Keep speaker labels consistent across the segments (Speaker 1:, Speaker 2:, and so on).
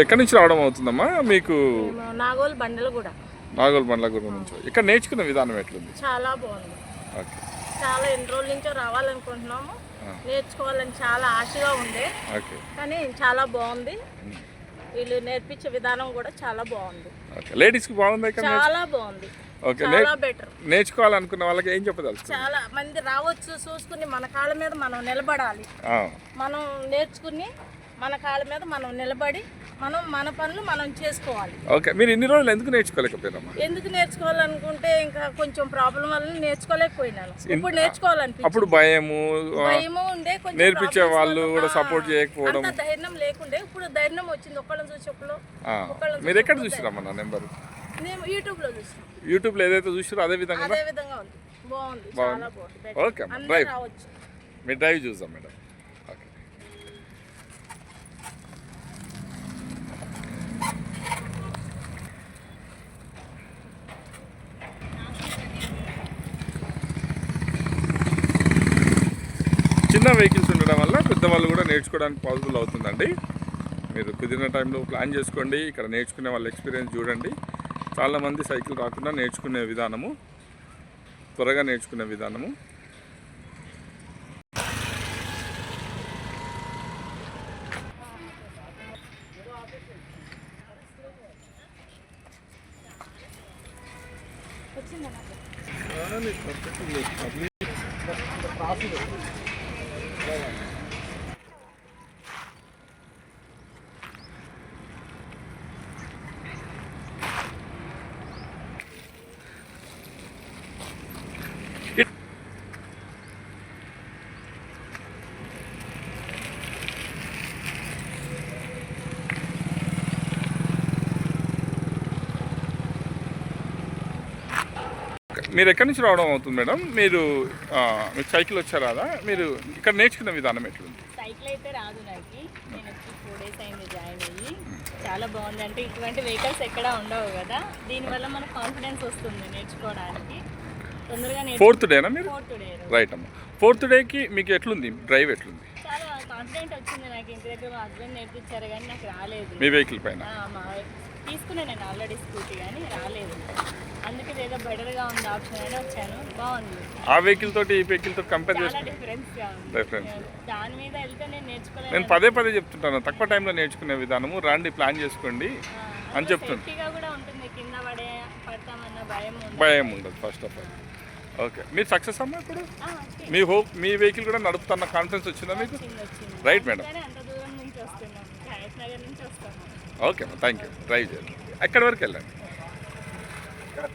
Speaker 1: ఎక్కడి నుంచి రావడం అవుతుందమ్మా? మీకు
Speaker 2: నాగోల్ బండలు కూడా
Speaker 1: నాగోల్ బండ్ల గురి నుంచి. ఇక్కడ నేర్చుకున్న విధానం ఎట్లుంది?
Speaker 2: చాలా బాగుంది.
Speaker 1: ఓకే.
Speaker 2: చాలా ఎన్ని రోజుల నుంచో రావాలనుకుంటున్నాము. నేర్చుకోవాలని చాలా ఆశగా ఉండే
Speaker 1: ఓకే.
Speaker 2: కానీ చాలా బాగుంది. వీళ్ళు నేర్పించే విధానం కూడా చాలా బాగుంది.
Speaker 1: ఓకే. లేడీస్కి బాగుంది ఇక్కడ
Speaker 2: చాలా బాగుంది.
Speaker 1: ఓకే. నే
Speaker 2: చాలా బెటర్.
Speaker 1: నేర్చుకోవాలనుకున్న వాళ్ళకి ఏం చెప్పదలుచు
Speaker 2: చాలా మంది రావచ్చు చూసుకుని మన కాళ్ళ మీద మనం నిలబడాలి. మనం నేర్చుకుని మన కాళ్ళ మీద మనం నిలబడి మనం మన పనులు మనం చేసుకోవాలి.
Speaker 1: ఓకే మీరు ఇన్ని రోజులు ఎందుకు నేర్చుకోలేకపోయారమ్మా?
Speaker 2: ఎందుకు నేర్చుకోవాలనుకుంటే ఇంకా కొంచెం ప్రాబ్లం వల్ల నేర్చుకోలేకపోయినాను. ఇప్పుడు నేర్చుకోవాలనిపించింది.
Speaker 1: అప్పుడు భయము
Speaker 2: భయము ఉండే కొంచెం
Speaker 1: నేర్పించే వాళ్ళు కూడా సపోర్ట్ చేయకపోవడం.
Speaker 2: ధైర్యం లేకుండే ఇప్పుడు ధైర్యం వచ్చింది. ఒకళ్ళని చూసి ఒకళ్ళు
Speaker 1: మీరు ఎక్కడ చూసిరమ్మా నా నెంబర్?
Speaker 2: నేను యూట్యూబ్లో చూసాను.
Speaker 1: యూట్యూబ్లో ఏదైతే చూసారో అదే విధంగా
Speaker 2: అదే విధంగా ఉంది. బాగుంది చాలా బాగుంది.
Speaker 1: ఓకే.
Speaker 2: రావచ్చు.
Speaker 1: మీరు డ్రైవ్ చూద్దాం మేడం ఓకే చిన్న వెహికల్స్ ఉండడం వల్ల పెద్దవాళ్ళు కూడా నేర్చుకోవడానికి పాసిబుల్ అవుతుందండి. మీరు కుదిరిన టైంలో ప్లాన్ చేసుకోండి. ఇక్కడ నేర్చుకునే వాళ్ళ ఎక్స్పీరియన్స్ చూడండి. చాలామంది సైకిల్ రాకుండా నేర్చుకునే విధానము త్వరగా నేర్చుకునే విధానము. మీరు ఎక్కడి నుంచి రావడం అవుతుంది మేడం? మీరు మీకు సైకిల్ వచ్చారా రాదా? మీరు ఇక్కడ నేర్చుకున్న విధానం ఎట్లుంది?
Speaker 3: సైకిల్ అయితే రాదు నాకు. నేను వచ్చి ఫోర్ డేస్ అయింది జాయిన్ అయ్యి. చాలా బాగుంది. అంటే ఇటువంటి వెహికల్స్ ఎక్కడ ఉండవు కదా. దీనివల్ల మనకు కాన్ఫిడెన్స్ వస్తుంది నేర్చుకోవడానికి. తొందరగా
Speaker 1: ఫోర్త్ డేనా మీరు?
Speaker 3: ఫోర్త్ డే
Speaker 1: రైట్ అమ్మ. ఫోర్త్ డేకి మీకు ఎట్లుంది? డ్రైవ్ ఎట్లుంది?
Speaker 3: చాలా కాన్ఫిడెంట్ వచ్చింది నాకు. ఇంటి దగ్గర మా హస్బెండ్ నేర్పించారు కానీ నాకు రాలేదు.
Speaker 1: మీ వెహికల్ పైన?
Speaker 3: తీసుకున్నాను నేను ఆల్రెడీ స్కూటీ కానీ రాలేదు. అందుకే ఏదో బెటర్గా ఉంది ఆప్షన్ అని వచ్చాను. బాగుంది.
Speaker 1: ఆ వెహికల్ తోటి ఈ వెహికల్ తోటి కంపేర్
Speaker 3: చాలా
Speaker 1: చేసుకుంటే
Speaker 3: డిఫరెన్స్గా ఉంది.
Speaker 1: Difference.
Speaker 3: దాని మీద వెళ్తే నేను నేర్చుకోలేదు
Speaker 1: నేను పదే పదే చెప్తుంటాను. తక్కువ టైంలో నేర్చుకునే విధానము. రండి ప్లాన్ చేసుకోండి అని చెప్తుంది
Speaker 3: సేఫ్టీగా కూడా ఉంటుంది. కింద పడే పడతామన్న భయం ఉండదు.
Speaker 1: భయం ఉండదు ఫస్ట్ ఆఫ్ ఆల్ ఓకే మీరు సక్సెస్ అమ్మా ఇప్పుడు?
Speaker 3: ఆ.
Speaker 1: మీ హోప్ మీ వెహికల్ కూడా నడుపుతున్న కాన్ఫిడెన్స్ వచ్చిందా మీకు?
Speaker 3: వచ్చింది
Speaker 1: రైట్ మేడం
Speaker 3: కానీ అంత దూరం నుంచి వస్తున్నాం హయత్ నగర్ నుంచి వస్తున్నాం
Speaker 1: ఓకే అమ్మా థ్యాంక్ యూ డ్రైవ్ చేయండి. ఎక్కడి వరకు వెళ్ళండి? ఇక్కడ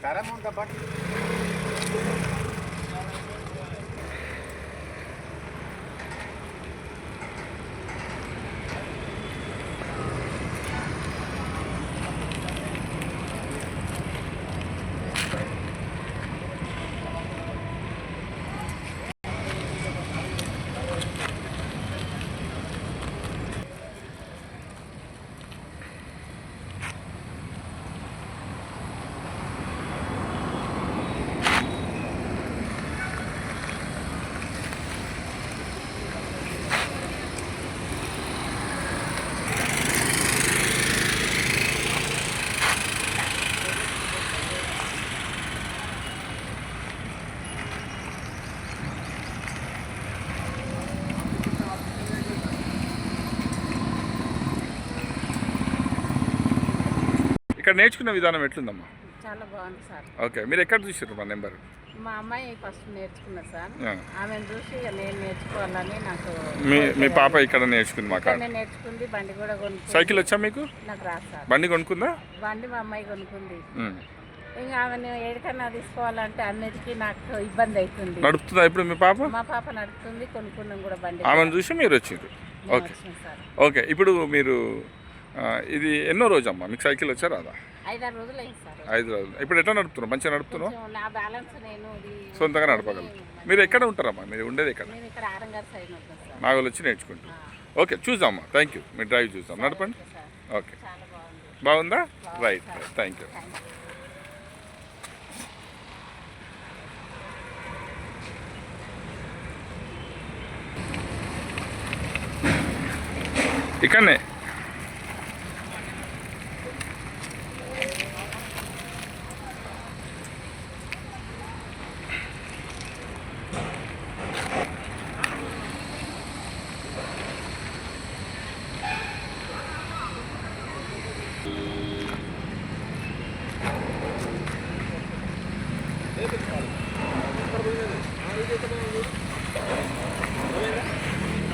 Speaker 1: నేర్చుకునే విధానం ఎట్లుందమ్మా?
Speaker 4: చాలా బాగుంది సార్.
Speaker 1: ఓకే మీరు ఎక్కడ చూసారు మా నెంబర్?
Speaker 4: మా అమ్మాయి ఫస్ట్ నేర్చుకున్నది సార్. ఆమెను చూసి ఇక నేను నేర్చుకోవాలని నాకు
Speaker 1: మీ మీ పాప ఇక్కడ నేర్చుకుంది మా కాడ
Speaker 4: నేను నేర్చుకుంది బండి కూడా కొనుక్కుంది.
Speaker 1: సైకిల్ వచ్చా మీకు?
Speaker 4: నాకు రాదు సార్.
Speaker 1: బండి కొనుక్కుందా?
Speaker 4: బండి మా అమ్మాయి కొనుక్కుంది. ఇంకా ఆమెను ఎక్కడికన్నా తీసుకోవాలంటే అన్నిటికీ నాకు ఇబ్బంది అవుతుంది.
Speaker 1: నడుపుతుందా ఇప్పుడు మీ పాప?
Speaker 4: మా పాప నడుపుతుంది కొనుక్కున్నాం కూడా బండి
Speaker 1: ఆమెను చూసి మీరు
Speaker 4: నేను
Speaker 1: ఓకే. ఓకే ఇప్పుడు మీరు ఇది ఎన్నో రోజు అమ్మా మీకు సైకిల్ వచ్చా రాదా?
Speaker 4: ఐదారు రోజులు అయింది సార్.
Speaker 1: ఐదు రోజులు. ఇప్పుడు ఎట్లా నడుపుతున్నావు మంచిగా నడుపుతున్నావు? సొంతంగా నడపగలరు? మీరు ఎక్కడ ఉంటారమ్మా? మీరు ఉండేది ఎక్కడ? నాగోలు వచ్చి నేర్చుకుంటారు. ఓకే చూద్దామా? థ్యాంక్ యూ మీరు డ్రైవ్ చూద్దాం. నడపండి. ఓకే
Speaker 4: బాగుంది.
Speaker 1: రైట్ థ్యాంక్ యూ ఇక్కడనే?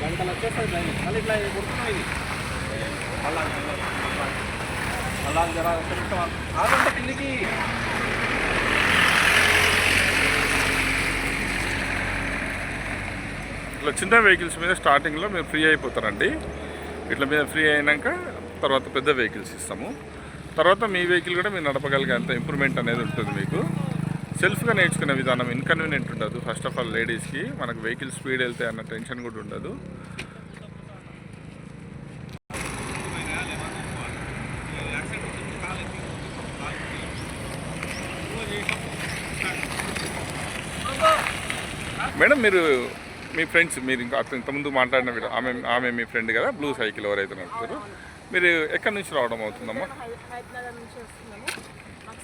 Speaker 5: గంటలు వచ్చేస్తుంది ట్రైన్ మళ్ళీ ఇట్లా కొడుతున్నాం ఇది. మళ్ళా మళ్ళా జర ఒక్క నిమిషం ఆగు. ఆగంటే కిందికి.
Speaker 1: ఇట్లా చిన్న వెహికల్స్ మీద స్టార్టింగ్లో మీరు ఫ్రీ అయిపోతారండి. ఇట్లా మీద ఫ్రీ అయినాక తర్వాత పెద్ద వెహికల్స్ ఇస్తాము. తర్వాత మీ వెహికల్ కూడా మీరు నడపగలిగే అంత ఇంప్రూవ్మెంట్ అనేది ఉంటుంది మీకు. సెల్ఫ్గా నేర్చుకునే విధానం ఇన్కన్వీనియంట్ ఉండదు. ఫస్ట్ ఆఫ్ ఆల్ లేడీస్కి మనకు వెహికల్ స్పీడ్ వెళ్తే అన్న టెన్షన్ కూడా ఉండదు. మేడం మీరు మీ ఫ్రెండ్స్ మీరు ఇంకా ఇంతకుముందు మాట్లాడిన ఆమె ఆమె మీ ఫ్రెండ్ కదా బ్లూ సైకిల్ ఎవరైతే నడుపుతారు మీరు ఎక్కడి నుంచి రావడం అవుతుందమ్మా?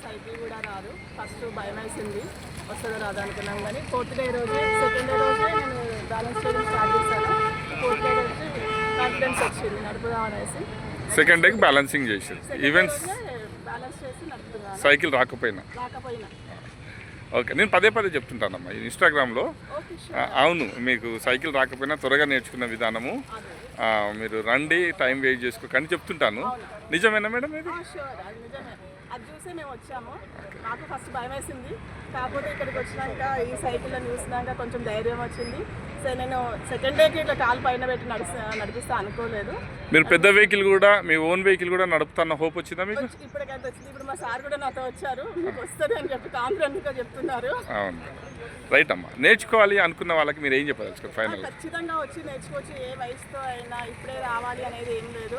Speaker 6: సైకిల్ కూడా రాదు. ఫస్ట్ భయం వేసింది. వస్తుందో రాదు అనుకున్నాం కానీ ఫోర్త్ డే రోజు సెకండ్ డే రోజే నేను బ్యాలెన్స్ చేయడం స్టార్ట్ చేశాను. ఫోర్త్ డే రోజు కాన్ఫిడెన్స్ వచ్చింది నడుపుదాం అనేసి.
Speaker 1: సెకండ్ డేకి బ్యాలెన్సింగ్ చేసారు ఈవెంట్స్
Speaker 6: బ్యాలెన్స్ చేసి నడుపుతున్నాను.
Speaker 1: సైకిల్ రాకపోయినా.
Speaker 6: రాకపోయినా.
Speaker 1: ఓకే నేను పదే పదే చెప్తుంటానమ్మా. ఇన్స్టాగ్రామ్లో అవును మీకు సైకిల్ రాకపోయినా త్వరగా నేర్చుకున్న విధానము. మీరు రండి టైం వేస్ట్ చేసుకోకండి చెప్తుంటాను. నిజమేనా మేడం ఇది?
Speaker 6: అది చూసే మేము వచ్చాము. నాకు ఫస్ట్ భయం వేసింది. కాకపోతే ఇక్కడికి వచ్చినాక ఈ సైకిల్ చూసినాక కొంచెం ధైర్యం వచ్చింది. సో నేను సెకండ్ డేకి ఇట్లా కాలు పైన పెట్టి నడుస్తా నడిపిస్తా అనుకోలేదు.
Speaker 1: మీరు పెద్ద వెహికల్ కూడా మీ ఓన్ వెహికల్ కూడా నడుపుతున్న హోప్ వచ్చిందా మీకు?
Speaker 6: ఇప్పటికైతే వచ్చింది. ఇప్పుడు మా సార్ కూడా నాతో వచ్చారు. మీకు వస్తుంది అని చెప్పి కాన్ఫిడెంట్గా చెప్తున్నారు.
Speaker 1: అవును. రైట్ అమ్మా. నేర్చుకోవాలి అనుకున్న వాళ్ళకి మీరు ఏం చెప్పదలుచుకోరు ఫైనల్
Speaker 6: ఖచ్చితంగా వచ్చి నేర్చుకోవచ్చు. ఏ వయసుతో అయినా ఇప్పుడే రావాలి అనేది ఏం లేదు.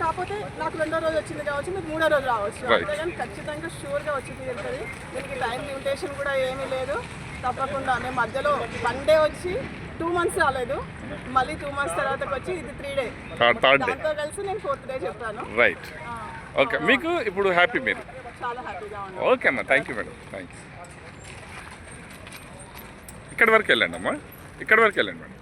Speaker 6: కాకపోతే నాకు రెండో రోజు వచ్చింది కావచ్చు మీకు మూడో రోజు రావచ్చు. అంతేగాని ఖచ్చితంగా షూర్గా వచ్చి తీరుతుంది దీనికి టైం లిమిటేషన్ కూడా ఏమీ లేదు. తప్పకుండా. మేము మధ్యలో వన్ డే వచ్చి టూ మంత్స్ రాలేదు. మళ్ళీ టూ మంత్స్ తర్వాత వచ్చి ఇది త్రీ డే దాంతో కలిసి నేను ఫోర్త్ డే చెప్పాను.
Speaker 1: రైట్ ఓకే మీకు ఇప్పుడు హ్యాపీ మీరు?
Speaker 6: చాలా హ్యాపీగా
Speaker 1: ఓకే అమ్మా. Thank you madam thank you ఇక్కడి వరకు వెళ్ళండి అమ్మా. ఇక్కడి వరకు వెళ్ళండి మేడం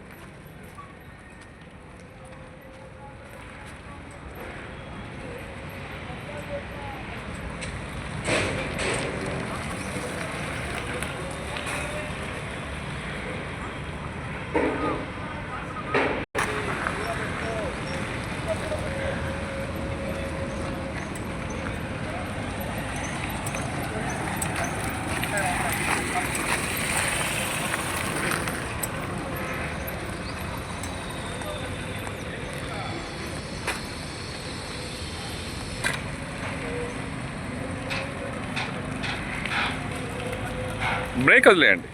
Speaker 1: బ్రేక్ వదిలేయండి.